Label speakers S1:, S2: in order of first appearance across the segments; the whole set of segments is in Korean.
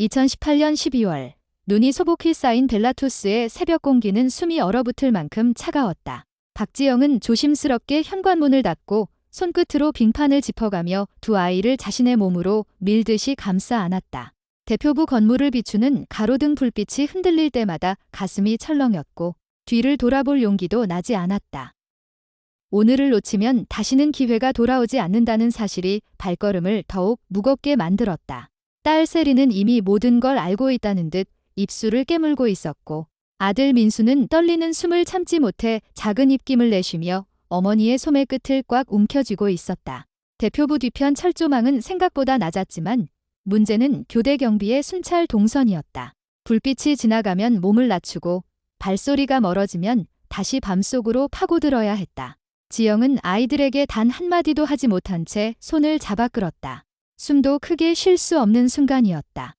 S1: 2018년 12월 눈이 소복히 쌓인 벨라토스의 새벽 공기는 숨이 얼어붙을 만큼 차가웠다. 박지영은 조심스럽게 현관문을 닫고 손끝으로 빙판을 짚어가며 두 아이를 자신의 몸으로 밀듯이 감싸 안았다. 대표부 건물을 비추는 가로등 불빛이 흔들릴 때마다 가슴이 철렁였고 뒤를 돌아볼 용기도 나지 않았다. 오늘을 놓치면 다시는 기회가 돌아오지 않는다는 사실이 발걸음을 더욱 무겁게 만들었다. 딸 세리는 이미 모든 걸 알고 있다는 듯 입술을 깨물고 있었고 아들 민수는 떨리는 숨을 참지 못해 작은 입김을 내쉬며 어머니의 소매 끝을 꽉 움켜쥐고 있었다. 대표부 뒤편 철조망은 생각보다 낮았지만 문제는 교대 경비의 순찰 동선이었다. 불빛이 지나가면 몸을 낮추고 발소리가 멀어지면 다시 밤속으로 파고들어야 했다. 지영은 아이들에게 단 한마디도 하지 못한 채 손을 잡아 끌었다. 숨도 크게 쉴 수 없는 순간이었다.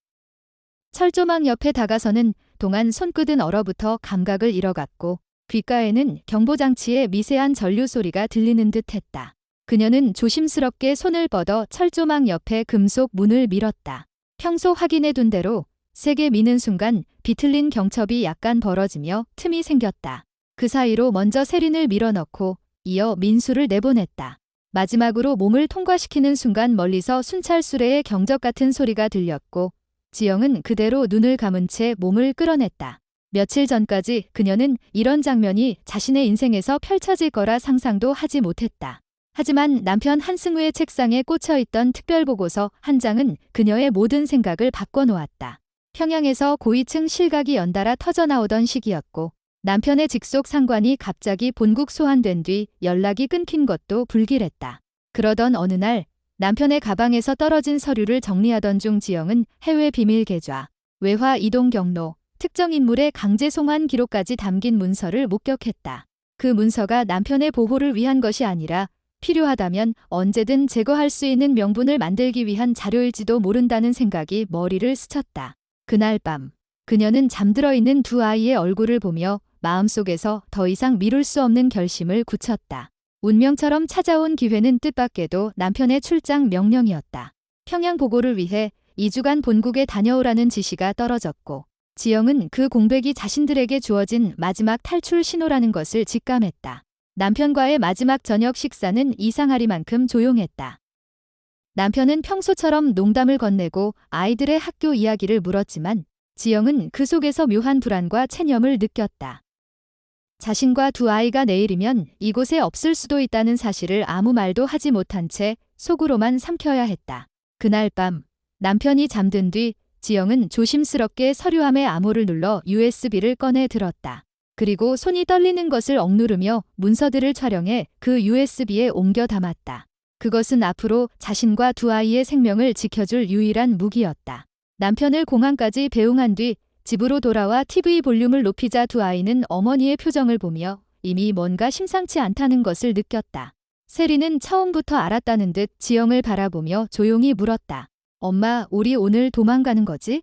S1: 철조망 옆에 다가서는 동안 손끝은 얼어붙어 감각을 잃어갔고 귓가에는 경보장치의 미세한 전류 소리가 들리는 듯 했다. 그녀는 조심스럽게 손을 뻗어 철조망 옆에 금속 문을 밀었다. 평소 확인해 둔 대로 세게 미는 순간 비틀린 경첩이 약간 벌어지며 틈이 생겼다. 그 사이로 먼저 세린을 밀어넣고 이어 민수를 내보냈다. 마지막으로 몸을 통과시키는 순간 멀리서 순찰 수레의 경적 같은 소리가 들렸고 지영은 그대로 눈을 감은 채 몸을 끌어냈다. 며칠 전까지 그녀는 이런 장면이 자신의 인생에서 펼쳐질 거라 상상도 하지 못했다. 하지만 남편 한승우의 책상에 꽂혀 있던 특별보고서 한 장은 그녀의 모든 생각을 바꿔놓았다. 평양에서 고위층 실각이 연달아 터져나오던 시기였고 남편의 직속 상관이 갑자기 본국 소환된 뒤 연락이 끊긴 것도 불길했다. 그러던 어느 날 남편의 가방에서 떨어진 서류를 정리하던 중 지영은 해외 비밀 계좌, 외화 이동 경로, 특정 인물의 강제 송환 기록까지 담긴 문서를 목격했다. 그 문서가 남편의 보호를 위한 것이 아니라 필요하다면 언제든 제거할 수 있는 명분을 만들기 위한 자료일지도 모른다는 생각이 머리를 스쳤다. 그날 밤, 그녀는 잠들어 있는 두 아이의 얼굴을 보며 마음속에서 더 이상 미룰 수 없는 결심을 굳혔다. 운명처럼 찾아온 기회는 뜻밖에도 남편의 출장 명령이었다. 평양 보고를 위해 2주간 본국에 다녀오라는 지시가 떨어졌고 지영은 그 공백이 자신들에게 주어진 마지막 탈출 신호라는 것을 직감했다. 남편과의 마지막 저녁 식사는 이상하리만큼 조용했다. 남편은 평소처럼 농담을 건네고 아이들의 학교 이야기를 물었지만 지영은 그 속에서 묘한 불안과 체념을 느꼈다. 자신과 두 아이가 내일이면 이곳에 없을 수도 있다는 사실을 아무 말도 하지 못한 채 속으로만 삼켜야 했다. 그날 밤 남편이 잠든 뒤 지영은 조심스럽게 서류함의 암호를 눌러 USB를 꺼내 들었다. 그리고 손이 떨리는 것을 억누르며 문서들을 촬영해 그 USB에 옮겨 담았다. 그것은 앞으로 자신과 두 아이의 생명을 지켜줄 유일한 무기였다. 남편을 공항까지 배웅한 뒤 집으로 돌아와 TV 볼륨을 높이자 두 아이는 어머니의 표정을 보며 이미 뭔가 심상치 않다는 것을 느꼈다. 세리는 처음부터 알았다는 듯 지영을 바라보며 조용히 물었다. 엄마, 우리 오늘 도망가는 거지?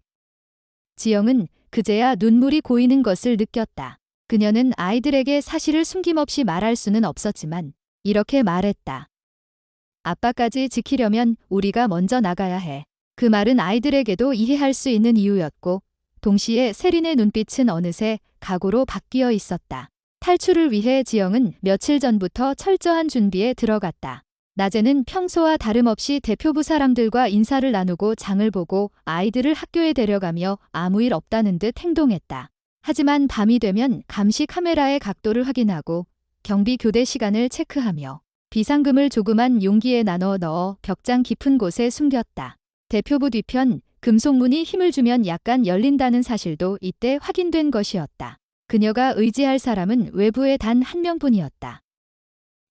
S1: 지영은 그제야 눈물이 고이는 것을 느꼈다. 그녀는 아이들에게 사실을 숨김없이 말할 수는 없었지만 이렇게 말했다. 아빠까지 지키려면 우리가 먼저 나가야 해. 그 말은 아이들에게도 이해할 수 있는 이유였고 동시에 세린의 눈빛은 어느새 각오로 바뀌어 있었다. 탈출을 위해 지영은 며칠 전부터 철저한 준비에 들어갔다. 낮에는 평소와 다름없이 대표부 사람들과 인사를 나누고 장을 보고 아이들을 학교에 데려가며 아무 일 없다는 듯 행동했다. 하지만 밤이 되면 감시 카메라의 각도를 확인하고 경비 교대 시간을 체크하며 비상금을 조그만 용기에 나눠 넣어 벽장 깊은 곳에 숨겼다. 대표부 뒤편 금속문이 힘을 주면 약간 열린다는 사실도 이때 확인된 것이었다. 그녀가 의지할 사람은 외부에 단 한 명뿐이었다.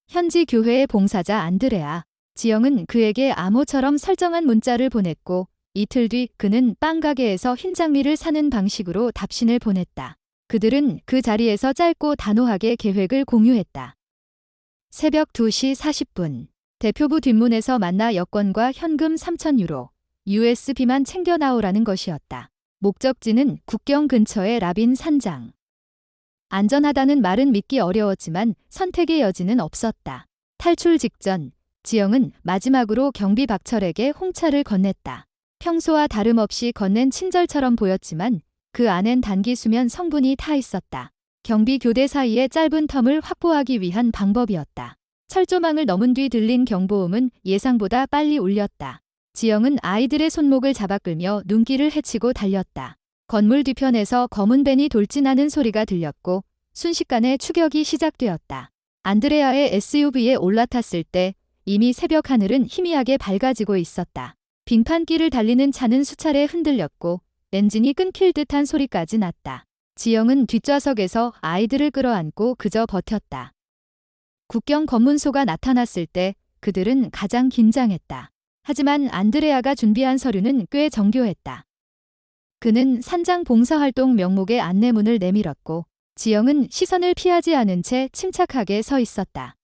S1: 현지 교회의 봉사자 안드레아. 지영은 그에게 암호처럼 설정한 문자를 보냈고 이틀 뒤 그는 빵 가게에서 흰 장미를 사는 방식으로 답신을 보냈다. 그들은 그 자리에서 짧고 단호하게 계획을 공유했다. 새벽 2시 40분. 대표부 뒷문에서 만나 여권과 현금 3천 유로, USB만 챙겨 나오라는 것이었다. 목적지는 국경 근처의 라빈 산장. 안전하다는 말은 믿기 어려웠지만 선택의 여지는 없었다. 탈출 직전 지영은 마지막으로 경비 박철에게 홍차를 건넸다. 평소와 다름없이 건넨 친절처럼 보였지만 그 안엔 단기 수면 성분이 타 있었다. 경비 교대 사이의 짧은 텀을 확보하기 위한 방법이었다. 철조망을 넘은 뒤 들린 경보음은 예상보다 빨리 울렸다. 지영은 아이들의 손목을 잡아 끌며 눈길을 헤치고 달렸다. 건물 뒤편에서 검은 벤이 돌진하는 소리가 들렸고 순식간에 추격이 시작되었다. 안드레아의 SUV에 올라탔을 때 이미 새벽 하늘은 희미하게 밝아지고 있었다. 빙판길을 달리는 차는 수차례 흔들렸고 엔진이 끊길 듯한 소리까지 났다. 지영은 뒷좌석에서 아이들을 끌어안고 그저 버텼다. 국경 검문소가 나타났을 때 그들은 가장 긴장했다. 하지만 안드레아가 준비한 서류는 꽤 정교했다. 그는 산장 봉사활동 명목의 안내문을 내밀었고 지영은 시선을 피하지 않은 채 침착하게 서 있었다.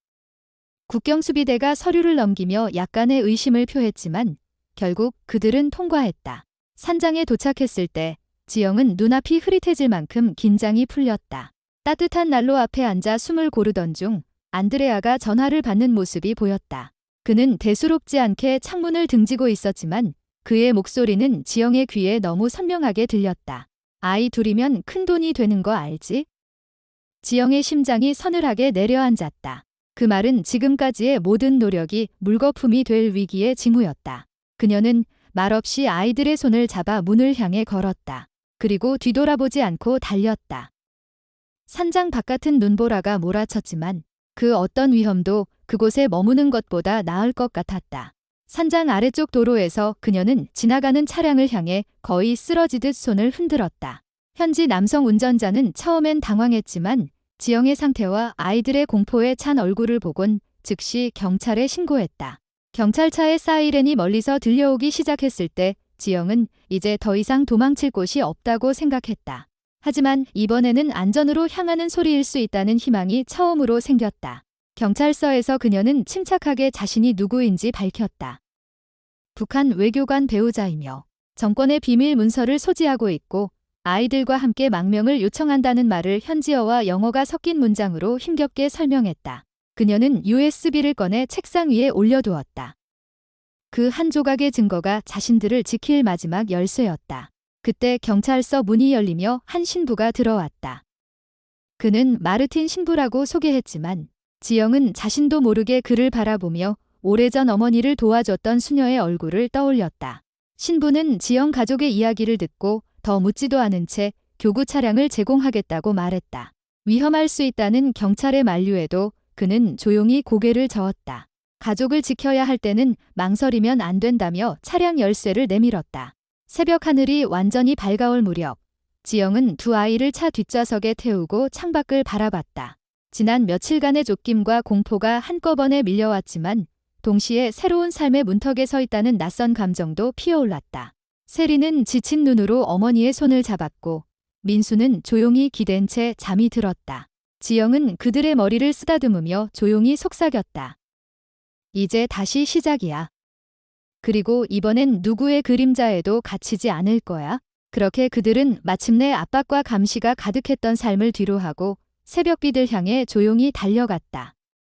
S1: 국경수비대가 서류를 넘기며 약간의 의심을 표했지만 결국 그들은 통과했다. 산장에 도착했을 때 지영은 눈앞이 흐릿해질 만큼 긴장이 풀렸다. 따뜻한 난로 앞에 앉아 숨을 고르던 중 안드레아가 전화를 받는 모습이 보였다. 그는 대수롭지 않게 창문을 등지고 있었지만 그의 목소리는 지영의 귀에 너무 선명하게 들렸다. 아이 둘이면 큰 돈이 되는 거 알지? 지영의 심장이 서늘하게 내려앉았다. 그 말은 지금까지의 모든 노력이 물거품이 될 위기의 징후였다. 그녀는 말없이 아이들의 손을 잡아 문을 향해 걸었다. 그리고 뒤돌아보지 않고 달렸다. 산장 바깥은 눈보라가 몰아쳤지만 그 어떤 위험도 그곳에 머무는 것보다 나을 것 같았다. 산장 아래쪽 도로에서 그녀는 지나가는 차량을 향해 거의 쓰러지듯 손을 흔들었다. 현지 남성 운전자는 처음엔 당황했지만 지영의 상태와 아이들의 공포에 찬 얼굴을 보곤 즉시 경찰에 신고했다. 경찰차의 사이렌이 멀리서 들려오기 시작했을 때 지영은 이제 더 이상 도망칠 곳이 없다고 생각했다. 하지만 이번에는 안전으로 향하는 소리일 수 있다는 희망이 처음으로 생겼다. 경찰서에서 그녀는 침착하게 자신이 누구인지 밝혔다. 북한 외교관 배우자이며 정권의 비밀 문서를 소지하고 있고 아이들과 함께 망명을 요청한다는 말을 현지어와 영어가 섞인 문장으로 힘겹게 설명했다. 그녀는 USB를 꺼내 책상 위에 올려두었다. 그 한 조각의 증거가 자신들을 지킬 마지막 열쇠였다. 그때 경찰서 문이 열리며 한 신부가 들어왔다. 그는 마르틴 신부라고 소개했지만 지영은 자신도 모르게 그를 바라보며 오래전 어머니를 도와줬던 수녀의 얼굴을 떠올렸다. 신부는 지영 가족의 이야기를 듣고 더 묻지도 않은 채 교구 차량을 제공하겠다고 말했다. 위험할 수 있다는 경찰의 만류에도 그는 조용히 고개를 저었다. 가족을 지켜야 할 때는 망설이면 안 된다며 차량 열쇠를 내밀었다. 새벽 하늘이 완전히 밝아올 무렵 지영은 두 아이를 차 뒷좌석에 태우고 창밖을 바라봤다. 지난 며칠간의 쫓김과 공포가 한꺼번에 밀려왔지만 동시에 새로운 삶의 문턱에 서 있다는 낯선 감정도 피어올랐다. 세리는 지친 눈으로 어머니의 손을 잡았고 민수는 조용히 기댄 채 잠이 들었다. 지영은 그들의 머리를 쓰다듬으며 조용히 속삭였다. 이제 다시 시작이야. 그리고 이번엔 누구의 그림자에도 갇히지 않을 거야. 그렇게 그들은 마침내 압박과 감시가 가득했던 삶을 뒤로하고 새벽빛을 향해 조용히 달려갔다.